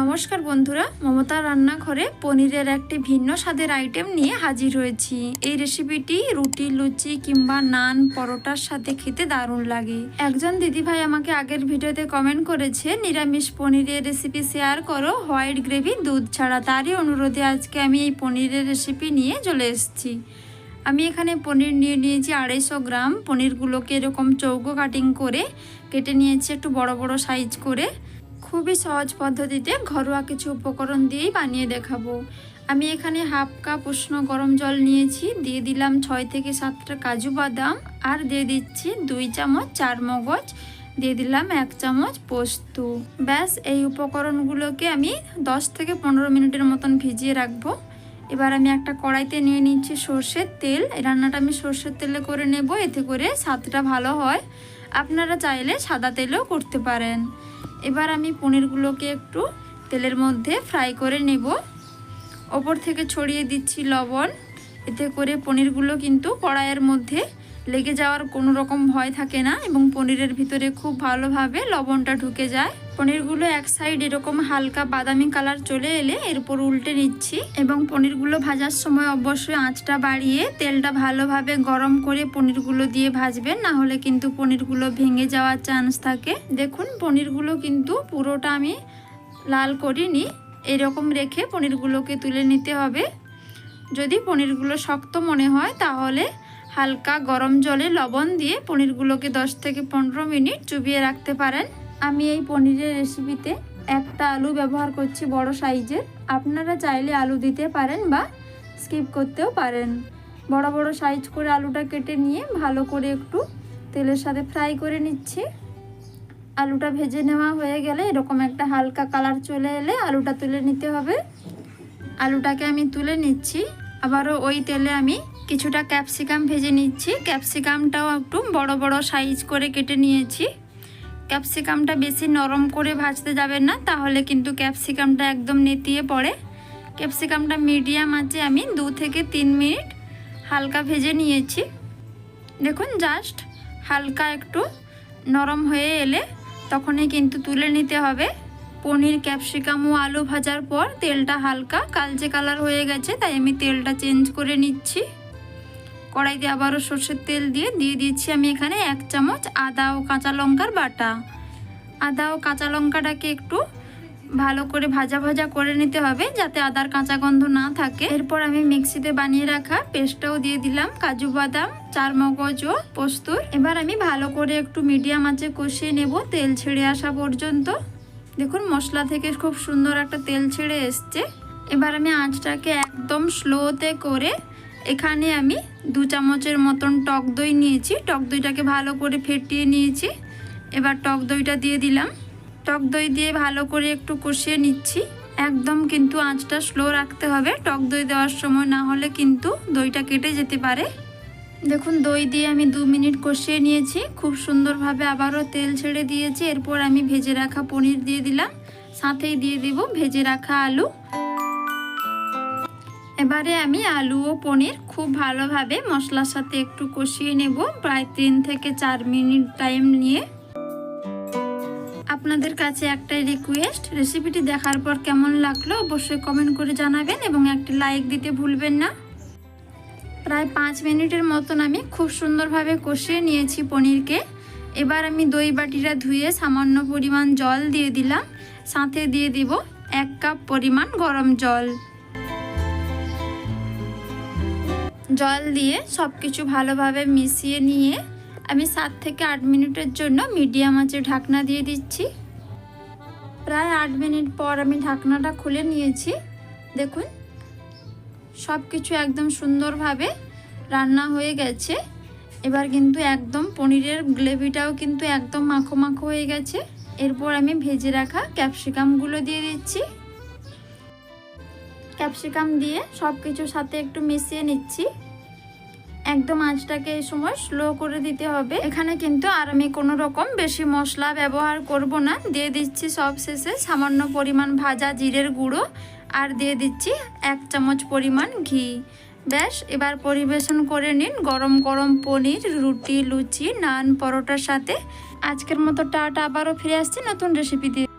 নমস্কার বন্ধুরা মমতা রান্নাঘরে পনিরের একটি ভিন্ন স্বাদের আইটেম নিয়ে হাজির হয়েছি। এই রেসিপিটি রুটি, লুচি কিংবা নান পরোটার সাথে খেতে দারুণ লাগে। একজন দিদিভাই আমাকে আগের ভিডিওতে কমেন্ট করেছে, নিরামিষ পনিরের রেসিপি শেয়ার করো হোয়াইট গ্রেভি দুধ ছাড়া। তারই অনুরোধে আজকে আমি এই পনিরের রেসিপি নিয়ে চলে এসেছি। আমি এখানে পনির নিয়ে নিয়েছি আড়াইশো গ্রাম। পনিরগুলোকে এরকম চৌকো কাটিং করে কেটে নিয়েছি একটু বড় বড় সাইজ করে। খুবই সহজ পদ্ধতিতে ঘরোয়া কিছু উপকরণ দিয়েই বানিয়ে দেখাবো। আমি এখানে হাফ কাপ উষ্ণ গরম জল নিয়েছি, দিয়ে দিলাম ছয় থেকে সাতটা কাজু বাদাম, আর দিয়ে দিচ্ছি দুই চামচ চার মগজ দিয়ে দিলাম এক চামচ পোস্ত। ব্যাস, এই উপকরণগুলোকে আমি দশ থেকে পনেরো মিনিটের মতন ভিজিয়ে রাখব। এবার আমি একটা কড়াইতে নিয়ে নিচ্ছি সর্ষের তেল। এই রান্নাটা আমি সর্ষের তেলে করে নেব, এতে করে স্বাদটা ভালো হয়। আপনারা চাইলে সাদা তেলেও করতে পারেন। এবার আমি পনিরগুলোকে একটু তেলের মধ্যে ফ্রাই করে নেব। ওপর থেকে ছড়িয়ে দিচ্ছি লবণ। এতে করে পনিরগুলো কিন্তু কড়াইয়ের মধ্যে লেগে যাওয়ার কোনো রকম ভয় থাকে না এবং পনিরের ভিতরে খুব ভালোভাবে লবণটা ঢুকে যায়। পনিরগুলো এক সাইড এরকম হালকা বাদামি কালার চলে এলে এরপর উল্টে নিচ্ছি এবং পনিরগুলো ভাজার সময় অবশ্যই আঁচটা বাড়িয়ে তেলটা ভালোভাবে গরম করে পনিরগুলো দিয়ে ভাজবেন, না হলে কিন্তু পনিরগুলো ভেঙে যাওয়ার চান্স থাকে। দেখুন, পনিরগুলো কিন্তু পুরোটা আমি লাল করিনি, এরকম রেখে পনিরগুলোকে তুলে নিতে হবে। যদি পনিরগুলো শক্ত মনে হয় তাহলে হালকা গরম জলে লবণ দিয়ে পনিরগুলোকে 10 থেকে পনেরো মিনিট চুবিয়ে রাখতে পারেন। আমি এই পনিরের রেসিপিতে একটা আলু ব্যবহার করছি বড় সাইজের। আপনারা চাইলে আলু দিতে পারেন বা স্কিপ করতেও পারেন। বড় বড় সাইজ করে আলুটা কেটে নিয়ে ভালো করে একটু তেলের সাথে ফ্রাই করে নিচ্ছি। আলুটা ভেজে নেওয়া হয়ে গেলে এরকম একটা হালকা কালার চলে এলে আলুটা তুলে নিতে হবে। আলুটাকে আমি তুলে নিচ্ছি। আবারও ওই তেলে আমি কিছুটা ক্যাপসিকাম ভেজে নিচ্ছি। ক্যাপসিকামটাও একটু বড় বড় সাইজ করে কেটে নিয়েছি। ক্যাপসিকামটা বেশি নরম করে ভাজতে যাবেন না, তাহলে কিন্তু ক্যাপসিকামটা একদম নেতিয়ে পড়ে। ক্যাপসিকামটা মিডিয়াম আছে, আমি দু থেকে তিন মিনিট হালকা ভেজে নিয়েছি। দেখুন, জাস্ট হালকা একটু নরম হয়ে এলে তখনই কিন্তু তুলে নিতে হবে। পনির ক্যাপসিকাম ও আলু ভাজার পর তেলটা হালকা কালচে কালার হয়ে গেছে তাই আমি তেলটা চেঞ্জ করে নিচ্ছি। কড়াইতে আবারও সর্ষের তেল দিয়ে দিয়ে দিচ্ছি আমি এখানে এক চামচ আদা ও কাঁচা লঙ্কার বাটা। আদা ও কাঁচা লঙ্কাটাকে একটু ভালো করে ভাজা ভাজা করে নিতে হবে যাতে আদার কাঁচা গন্ধ না থাকে। এরপর আমি মিক্সিতে বানিয়ে রাখা পেস্টটাও দিয়ে দিলাম, কাজু বাদাম চার মগজ ও পোস্তুর। এবার আমি ভালো করে একটু মিডিয়াম আঁচে কষিয়ে নেব তেল ছেড়ে আসা পর্যন্ত। দেখুন, মশলা থেকে খুব সুন্দর একটা তেল ছেড়ে এসছে। এবার আমি আঁচটাকে একদম স্লোতে করে এখানে আমি দু চামচের মতন টক দই নিয়েছি। টক দইটাকে ভালো করে ফেটিয়ে নিয়েছি। এবার টক দইটা দিয়ে দিলাম। টক দই দিয়ে ভালো করে একটু কষিয়ে নিচ্ছি। একদম কিন্তু আঁচটা স্লো রাখতে হবে। টক দই দেওয়ার সময় না হলে কিন্তু দইটা কেটে যেতে পারে। দেখুন, দই দিয়ে আমি দু মিনিট কষিয়ে নিয়েছি। খুব সুন্দরভাবে আবারও তেল ছেড়ে দিয়েছি। এরপর আমি ভেজে রাখা পনির দিয়ে দিলাম। সাথেই দিয়ে দিব ভেজে রাখা আলু। এবারে আমি আলু ও পনির খুব ভালোভাবে মশলার সাথে একটু কষিয়ে নেব, প্রায় তিন থেকে চার মিনিট টাইম নিয়ে। আপনাদের কাছে একটাই রিকোয়েস্ট, রেসিপিটি দেখার পর কেমন লাগল অবশ্যই কমেন্ট করে জানাবেন এবং একটি লাইক দিতে ভুলবেন না। প্রায় পাঁচ মিনিটের মতন আমি খুব সুন্দরভাবে কষিয়ে নিয়েছি পনিরকে। এবার আমি দই বাটিটা ধুয়ে সামান্য পরিমাণ জল দিয়ে দিলাম। সাথে দিয়ে দিব এক কাপ পরিমাণ গরম জল। জল দিয়ে সব কিছু ভালোভাবে মিশিয়ে নিয়ে আমি সাত থেকে আট মিনিটের জন্য মিডিয়াম আঁচে ঢাকনা দিয়ে দিচ্ছি। প্রায় আট মিনিট পর আমি ঢাকনাটা খুলে নিয়েছি। দেখুন সব কিছু একদম সুন্দরভাবে রান্না হয়ে গেছে। এবার কিন্তু একদম পনিরের গ্রেভিটাও কিন্তু একদম মাখো মাখো হয়ে গেছে। এরপর আমি ভেজে রাখা ক্যাপসিকামগুলো দিয়ে দিচ্ছি। ক্যাপসিকাম দিয়ে সব কিছুর সাথে একটু মিশিয়ে নিচ্ছি। একদম আঁচটাকে এই সময় স্লো করে দিতে হবে। এখানে কিন্তু আর আমি কোনো রকম বেশি মশলা ব্যবহার করব না। দিয়ে দিচ্ছি সব শেষে সামান্য পরিমাণ ভাজা জিরের গুঁড়ো আর দিয়ে দিচ্ছি এক চামচ পরিমাণ ঘি। ব্যাস, এবার পরিবেশন করে নিন গরম গরম পনির, রুটি, লুচি, নান, পরোটার সাথে। আজকের মতো টাটা, আবারও ফিরে আসছি নতুন রেসিপি দিয়ে।